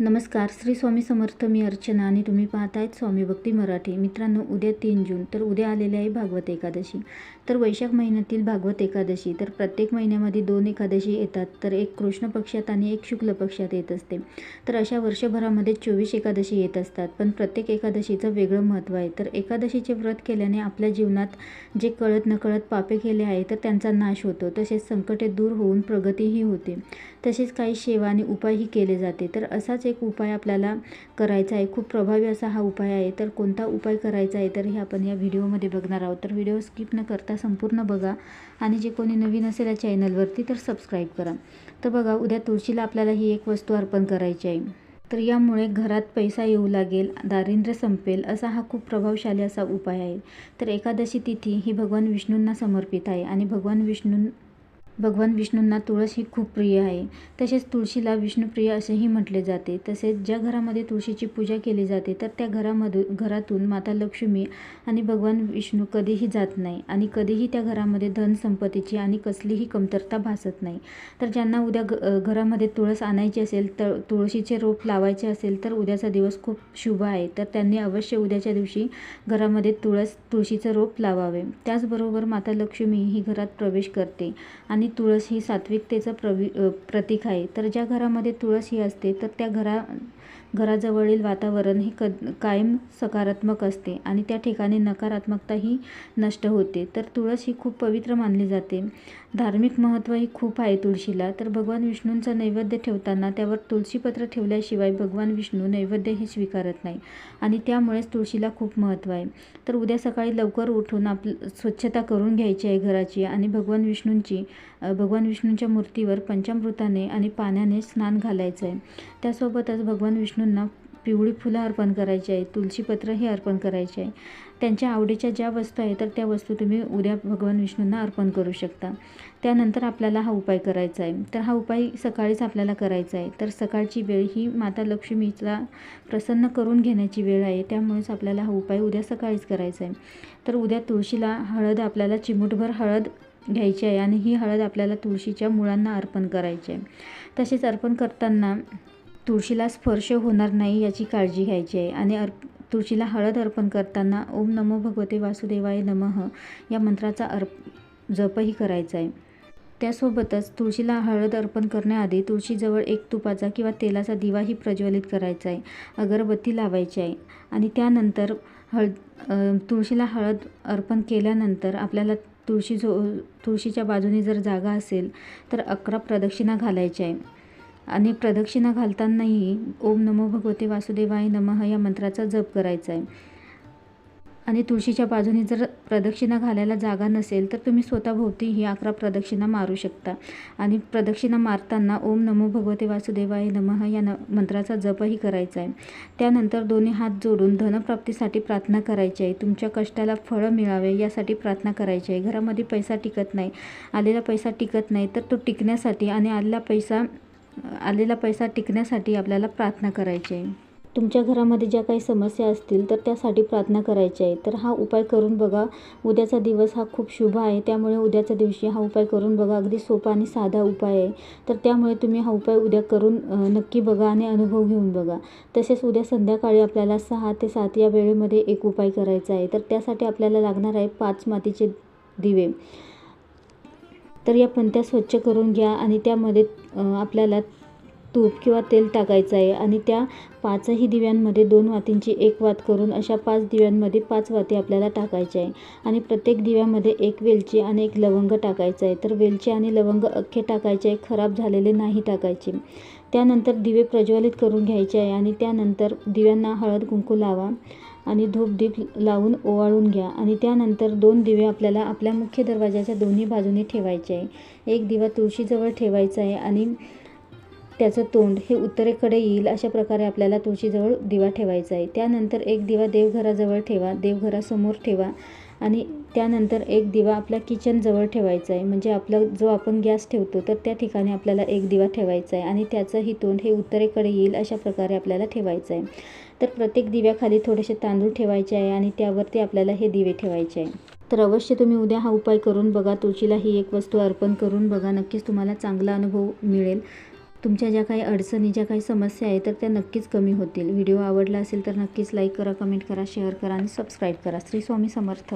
नमस्कार श्री स्वामी समर्थ मी अर्चना आणि तुम्ही पाहतायत स्वामी भक्ती मराठी. मित्रांनो उद्या तीन जून तर उद्या आलेले आहे भागवत एकादशी. तर वैशाख महिन्यातील भागवत एकादशी तर प्रत्येक महिन्यामध्ये दोन एकादशी येतात तर एक कृष्ण पक्षात आणि एक शुक्ल पक्षात येत असते. तर अशा वर्षभरामध्ये चोवीस एकादशी येत असतात पण प्रत्येक एकादशीचं वेगळं महत्त्व आहे. तर एकादशीचे व्रत केल्याने आपल्या जीवनात जे कळत नकळत पापे केले आहे तर त्यांचा नाश होतो. तसेच संकटे दूर होऊन प्रगतीही होते. तसेच काही सेवा आणि उपायही केले जाते. तर असाच एक उपाय आपल्याला करायचा आहे. खूप प्रभावी असा हा उपाय आहे. तर कोणता उपाय करायचा आहे? तर हे आपण या व्हिडिओमध्ये बघणार आहोत. तर व्हिडिओ स्किप न करता संपूर्ण बघा. आणि जे कोणी नवीन असेल या चॅनलवरती तर सबस्क्राईब करा. तर बघा उद्या तुळशीला आपल्याला ही एक वस्तू अर्पण करायची आहे. तर यामुळे घरात पैसा येऊ लागेल दारिद्र्य संपेल असा हा खूप प्रभावशाली असा उपाय आहे. तर एकादशी तिथी ही भगवान विष्णूंना समर्पित आहे. आणि भगवान विष्णू भगवान विष्णूंना तुळस ही खूप प्रिय आहे. तसेच तुळशीला विष्णुप्रिय असेही म्हटले जाते. तसेच ज्या घरामध्ये तुळशीची पूजा केली जाते तर त्या घरामधून घरातून माता लक्ष्मी आणि भगवान विष्णू कधीही जात नाही आणि कधीही त्या घरामध्ये धन संपत्तीची आणि कसलीही कमतरता भासत नाही. तर ज्यांना उद्या घरामध्ये तुळस आणायची असेल तर तुळशीचे रोप लावायचे असेल तर उद्याचा दिवस खूप शुभ आहे. तर त्यांनी अवश्य उद्याच्या दिवशी घरामध्ये तुळस तुळशीचं रोप लावावे. त्याचबरोबर माता लक्ष्मी ही घरात प्रवेश करते आणि तुळस ही सात्विकतेचं प्रवी प्रतीक आहे. तर ज्या घरामध्ये तुळस ही असते तर त्या घरा घराजवळील वातावरण हे क कायम सकारात्मक असते आणि त्या ठिकाणी नकारात्मकता ही नष्ट होते. तर तुळस ही खूप पवित्र मानली जाते. धार्मिक महत्त्वही खूप आहे तुळशीला. तर भगवान विष्णूंचा नैवेद्य ठेवताना त्यावर तुळशीपत्र ठेवल्याशिवाय भगवान विष्णू नैवेद्य हे स्वीकारत नाही आणि त्यामुळेच तुळशीला खूप महत्त्व आहे. तर उद्या सकाळी लवकर उठून आप स्वच्छता करून घ्यायची आहे घराची आणि भगवान विष्णूंची भगवान विष्णूंच्या मूर्तीवर पंचामृताने आणि पाण्याने स्नान घालायचं आहे त्यासोबतच भगवान विष्णूंना पिवळी फुलं अर्पण करायची आहे तुळशीपत्रही अर्पण करायचे आहे त्यांच्या आवडीच्या ज्या वस्तू आहेत तर त्या वस्तू तुम्ही उद्या भगवान विष्णूंना अर्पण करू शकता. त्यानंतर आपल्याला हा उपाय करायचा आहे. तर हा उपाय सकाळीच आपल्याला करायचा आहे. तर सकाळची वेळ ही माता लक्ष्मीला प्रसन्न करून घेण्याची वेळ आहे. त्यामुळेच आपल्याला हा उपाय उद्या सकाळीच करायचा आहे. तर उद्या तुळशीला हळद आपल्याला चिमूटभर हळद घ्यायची आहे आणि ही हळद आपल्याला तुळशीच्या मुळांना अर्पण करायची आहे. तसेच अर्पण करताना तुळशीला स्पर्श होणार नाही याची काळजी घ्यायची आहे. आणि अर्प तुळशीला हळद अर्पण करताना ओम नमो भगवते वासुदेवाय नमः या मंत्राचा अर्प जपही करायचा आहे. त्यासोबतच तुळशीला हळद अर्पण करण्याआधी तुळशीजवळ एक तुपाचा किंवा तेलाचा दिवाही प्रज्वलित करायचा आहे. अगरबत्ती लावायची आहे. आणि त्यानंतर हळद तुळशीला हळद अर्पण केल्यानंतर आपल्याला तुळशी जो तुळशीच्या बाजूने जर जागा असेल तर अकरा प्रदक्षिणा घालायच्या आहे आणि प्रदक्षिणा घालतानाही ओम नमो भगवते वासुदेवाय नमः या मंत्राचा जप करायचा आहे. आणि तुळशीच्या बाजूने जर प्रदक्षिणा घालायला जागा नसेल तर तुम्ही स्वतःभोवती ही अकरा प्रदक्षिणा मारू शकता. आणि प्रदक्षिणा मारताना ओम नमो भगवते वासुदेवाय नमः या न मंत्राचा जपही करायचा आहे. त्यानंतर दोन्ही हात जोडून धनप्राप्तीसाठी प्रार्थना करायची आहे. तुमच्या कष्टाला फळं मिळावे यासाठी प्रार्थना करायची आहे. घरामध्ये पैसा टिकत नाही आलेला पैसा टिकत नाही तर तो टिकण्यासाठी आणि आलेला पैसा आलेला पैसा टिकण्यासाठी आपल्याला प्रार्थना करायची आहे. तुमच्या घरामध्ये ज्या काही समस्या असतील तर त्यासाठी प्रार्थना करायची आहे. तर हा उपाय करून बघा. उद्याचा दिवस हा खूप शुभ आहे. त्यामुळे उद्याच्या दिवशी हा उपाय करून बघा. अगदी सोपा आणि साधा उपाय आहे. तर त्यामुळे तुम्ही हा उपाय उद्या करून नक्की बघा आणि अनुभव घेऊन बघा. तसेच उद्या संध्याकाळी आपल्याला सहा ते सात या वेळेमध्ये एक उपाय करायचा आहे. तर त्यासाठी आपल्याला लागणार आहे पाच मातीचे दिवे. तर या पंत्या स्वच्छ करून घ्या आणि त्यामध्ये आपल्याला तूप किंवा तेल टाकायचं आहे आणि त्या पाचही दिव्यांमध्ये दोन वातींची एक वात करून अशा पाच दिव्यांमध्ये पाच वाती आपल्याला टाकायच्या आहे. आणि प्रत्येक दिव्यामध्ये एक वेलची आणि एक लवंग टाकायचं आहे. तर वेलची आणि लवंग अख्खे टाकायचे आहे. खराब झालेले नाही टाकायचे. त्यानंतर दिवे प्रज्वलित करून घ्यायचे आहे आणि त्यानंतर दिव्यांना हळद कुंकू लावा आणि धूप दीप लावून ओवाळून घ्या. आणि त्यानंतर दोन दिवे आपल्याला आपल्या मुख्य दरवाजाच्या दोन्ही बाजूने ठेवायचे आहे. एक दिवा तुळशीजवळ ठेवायचा आहे आणि त्याचं तोंड हे उत्तरेकडे येईल अशा प्रकारे आपल्याला तुळशीजवळ दिवा ठेवायचा आहे. त्यानंतर एक दिवा देवघराजवळ ठेवा देवघरासमोर ठेवा आणि त्यानंतर एक दिवा आपल्या किचनजवळ ठेवायचा आहे. म्हणजे आपला जो आपण गॅस ठेवतो तर त्या ठिकाणी आपल्याला एक दिवा ठेवायचा आहे आणि त्याचंही तोंड हे उत्तरेकडे येईल अशा प्रकारे आपल्याला ठेवायचं आहे. तर प्रत्येक दिव्याखाली थोडेसे तांदूळ ठेवायचे आहे आणि त्यावरती आपल्याला हे दिवे ठेवायचे आहे. तर अवश्य तुम्ही उद्या हा उपाय करून बघा. तुळशीला ही एक वस्तू अर्पण करून बघा. नक्कीच तुम्हाला चांगला अनुभव मिळेल. तुमच्या ज्या काही अडचणी ज्या काही समस्या आहेत तर त्या नक्कीच कमी होतील. व्हिडिओ आवडला असेल तर नक्कीच लाईक करा कमेंट करा शेअर करा आणि सबस्क्राईब करा. श्री स्वामी समर्थ.